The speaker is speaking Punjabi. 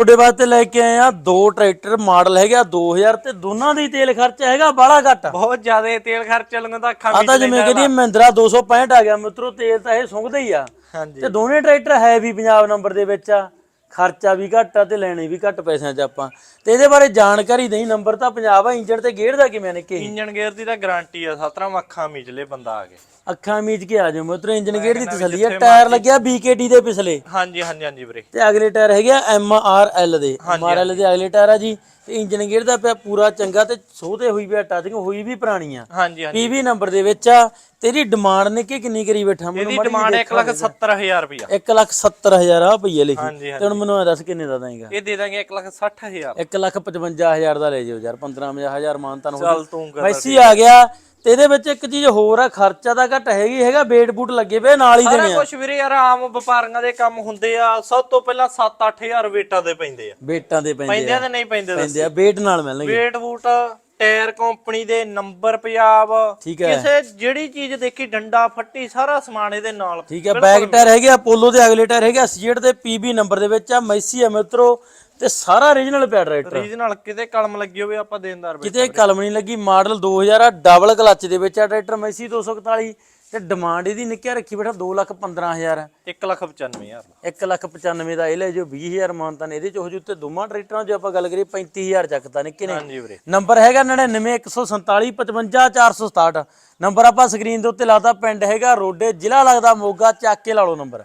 ਤੁਹਾਡੇ ਵਾਸਤੇ ਲੈ ਕੇ ਆਏ ਆ ਦੋ ਟਰੈਕਟਰ ਮਾਡਲ ਹੈਗਾ 2000 ਤੇ ਦੋਨਾਂ ਦੀ ਤੇਲ ਖਰਚਾ ਹੈਗਾ ਬਾਲਾ ਘੱਟ। ਆ ਬਹੁਤ ਜ਼ਿਆਦਾ ਤੇਲ ਖਰਚ ਲੰਗਾ ਤਾਂ ਅੱਖਾਂ ਤਾਂ ਮੀਚ ਜਿਵੇਂ ਲੈਂਦਾ ਕਿ ਮਹਿੰਦਰਾ 265 ਆ ਗਿਆ ਮਿੱਤਰੋ ਤੇਲ ਤਾਂ ਇਹ ਸੁੰਘਦਾ ਹੀ ਆ। ਹਾਂਜੀ। ਤੇ ਦੋਨੇ ਟਰੈਕਟਰ ਹੈ ਵੀ ਪੰਜਾਬ ਨੰਬਰ ਦੇ ਵਿੱਚ ਆ। ਖਰਚਾ ਵੀ ਘੱਟ ਆ ਤੇ ਲੈਣੇ ਵੀ ਘੱਟ ਪੈਸਿਆਂ 'ਚ ਆਪਾਂ। ਤੇ ਇਹਦੇ ਬਾਰੇ ਜਾਣਕਾਰੀ ਨਹੀਂ ਨੰਬਰ ਤਾਂ ਪੰਜਾਬ ਆ ਇੰਜਣ ਤੇ ਗੇਅਰ ਦਾ ਕਿਵੇਂ ਨੇ ਕਿ ਇੰਜਨ ਗੇਅਰ ਦੀ ਤਾਂ ਗਾਰੰਟੀ ਆ ਸਤਰਾਮ ਅੱਖਾਂ ਮੀਚ ਲੈ ਬੰਦਾ ਆ ਕੇ। ਅੱਖਾਂ ਮੀਚ ਕੇ ਆ ਜਾਓ ਮਿੱਤਰੋ ਇੰਜਨ ਗੇਅਰ ਦੀ ਤਸੱਲੀ ਆ ਟਾਇਰ ਲੱਗਿਆ BKT ਦੇ ਪਿਛਲੇ। ਹਾਂਜੀ ਹਾਂਜੀ ਹਾਂਜੀ ਵੀਰੇ। ਤੇ ਅਗਲੇ ਟਾਇਰ ਹੈਗੇ ਆ MRL ਦੇ। MRL ਦੇ ਅਗਲੇ ਟਾਇਰ ਆ ਜੀ। ਤੇ ਇੰਜਨ ਗੇਅਰ ਦਾ ਪਿਆ ਪੂਰਾ ਚੰਗਾ ਤੇ ਸੋਹਤੇ ਹੋਈ ਵੀ ਟੱਚਿੰਗ ਹੋਈ ਵੀ ਪੁਰਾਣੀ ਆ ਹਾਂਜੀ ਹਾਂਜੀ। ਪੀਵੀ ਨੰਬਰ ਦੇ ਵਿੱਚ ਆ ਤੇਰੀ ਡਿਮਾਂਡ ਨੇ ਕਿ ਕਿੰਨੀ ਕਰੀ ਬੈਠਾ? ਮੈਨੂੰ ਇਹਦੀ ਡਿਮਾਂਡ 1 ਲੱਖ 70000 ਰੁਪਇਆ। 1 ਲੱਖ 70000 ਆ ਪਈਏ ਲਿਖੀ। ਤੇ ਹੁਣ ਮੈਨੂੰ ਇਹ ਦੱਸ ਕਿੰਨੇ ਦਾ ਦੇਂਗਾ? ਇਹ ਦੇ ਦਾਂਗੇ 1 ਲੱਖ 60000 1 ਲੱਖ 55000 ਦਾ ਲੈ ਜਿਓ ਯਾਰ 15000 ਮਾਨਤਾ ਨੂੰ ਚੱਲ ਤੂੰ ਮੈਸੀ ਆ ਗਿਆ। ਤੇ ਇਹਦੇ ਵਿੱਚ ਇੱਕ ਚੀਜ਼ ਹੋਰ ਆ ਖਰਚਾ ਤਾਂ ਘੱਟ ਹੈਗੀ ਹੈਗਾ ਬੇਟ ਬੂਟ ਲੱਗੇ ਪਏ ਨਾਲ ਹੀ ਸਾਰਾ ਦੇਣੇ ਆ। ਕੁਝ ਵੀਰੇ ਯਾਰ ਆਮ ਵਪਾਰੀਆਂ ਦੇ ਕੰਮ ਹੁੰਦੇ ਆ ਸਭ ਤੋਂ ਪਹਿਲਾਂ 7-8000 ਵੇਟਾਂ ਦੇ ਪੈਂਦੇ ਆ। ਬੇਟਾਂ ਦੇ ਪੈਂਦੇ ਪੈਂਦੇ ਆ। ਆ ਤੇ ਨਹੀਂ ਪੈਂਦੇ ਪੈਂਦੇ ਆ ਬੇਟ ਨਾਲ ਮਿਲਣਗੇ। ਵੇਟ ਵੂਟ ਟਾਇਰ ਕੰਪਨੀ ਦੇ ਨੰਬਰ ਪੰਜਾਬ ਠੀਕ ਹੈ। ਕਿਸੇ ਜਿਹੜੀ ਚੀਜ਼ ਦੇਖੀ ਡੰਡਾ ਫੱਟੀ ਸਾਰਾ ਸਮਾਨ ਇਹਦੇ ਨਾਲ। ਠੀਕ ਹੈ ਬੈਕ ਟਾਇਰ ਹੈਗੇ ਆ ਪੋਲੋ ਦੇ ਅਗਲੇ ਟਾਇਰ ਹੈਗੇ ਆ ਸੀਟ ਦੇ ਪੀਬੀ ਨੰਬਰ ਦੇ ਵਿੱਚ ਆ ਮੈਸੀ ਆ ਮਿੱਤਰੋ ਤੇ ਸਾਰਾ ਓਰੀਜਨਲ ਪਿਆ ਟਰੈਕਟਰ ਰੀਜਨਲ ਕਿਤੇ ਕਲਮ ਲੱਗੀ ਹੋਵੇ ਆਪਾਂ ਦੇਣਦਾਰ ਬਈ ਕਿਤੇ ਕਲਮ ਨਹੀਂ ਲੱਗੀ ਮਾਡਲ 2000 ਆ ਡਬਲ ਕਲੱਚ ਦੇ ਵਿੱਚ ਆ ਟਰੈਕਟਰ ਮੈਸੀ 241 ਤੇ ਡਿਮਾਂਡ ਇਹਦੀ ਨਿੱਕਿਆ ਰੱਖੀ ਬੈਠਾ 215000 1 ਲੱਖ 95000 1 ਲੱਖ 95 ਦਾ ਇਹ ਲੈ ਜੋ 20000 ਮਾਨਤਾ ਨੇ ਇਹਦੇ ਚ। ਹੋ ਜੂ ਤੇ ਦੋਵਾਂ ਟਰੈਕਟਰਾਂ 'ਚ ਆਪਾਂ ਗੱਲ ਕਰੀਏ 35000 ਚੱਕਦਾ ਨਿੱਕੇ ਨੇ। ਹਾਂਜੀ ਵੀਰੇ। ਨੰਬਰ ਹੈਗਾ 9914755467 ਨੰਬਰ ਆਪਾਂ ਸਕਰੀਨ ਦੇ ਉੱਤੇ ਲਾਤਾ ਪਿੰਡ ਹੈਗਾ ਰੋਡੇ ਜ਼ਿਲ੍ਹਾ ਲੱਗਦਾ ਮੋਗਾ ਚੱਕ ਕੇ ਲਾ ਲਓ ਨੰਬਰ